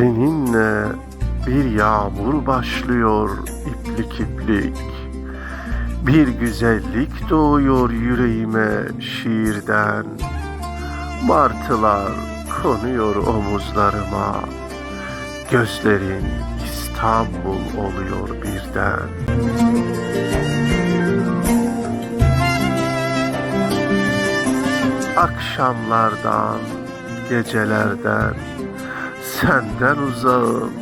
Seninle bir yağmur başlıyor iplik iplik. Bir güzellik doğuyor yüreğime şiirden. Martılar konuyor omuzlarıma. Gözlerin İstanbul oluyor birden. Akşamlardan, gecelerden senden uzağım.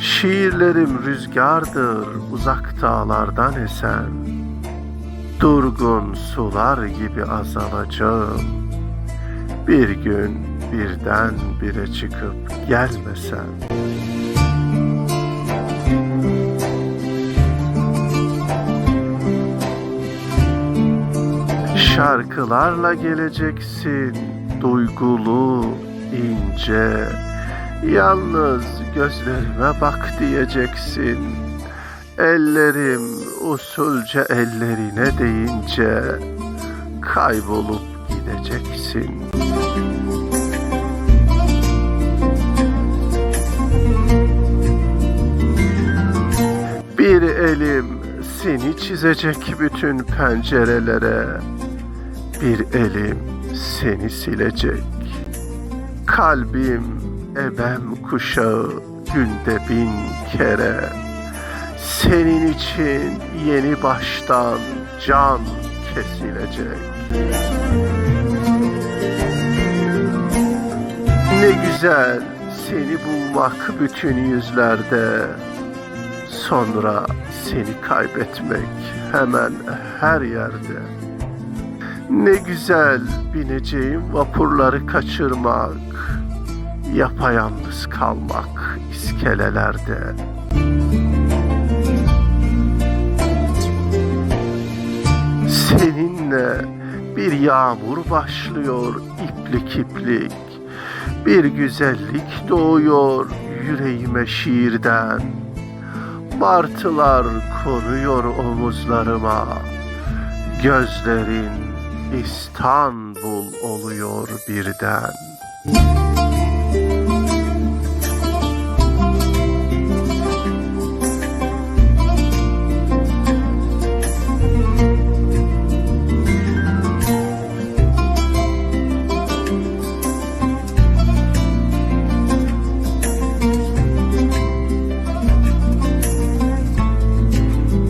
Şiirlerim rüzgardır uzak dağlardan esen. Durgun sular gibi azalacağım. Bir gün birden bire çıkıp gelmesen. Şarkılarla geleceksin duygulu, ince. Yalnız gözlerime bak diyeceksin. Ellerim usulca ellerine deyince kaybolup gideceksin. Bir elim seni çizecek bütün pencerelere. Bir elim seni silecek. Kalbim ebem kuşağı günde bin kere. Senin için yeni baştan can kesilecek. Ne güzel seni bulmak bütün yüzlerde. Sonra seni kaybetmek hemen her yerde. Ne güzel bineceğim vapurları kaçırmak, yapayalnız kalmak iskelelerde. Seninle bir yağmur başlıyor iplik iplik. Bir güzellik doğuyor yüreğime şiirden. Martılar konuyor omuzlarıma. Gözlerin İstanbul oluyor birden.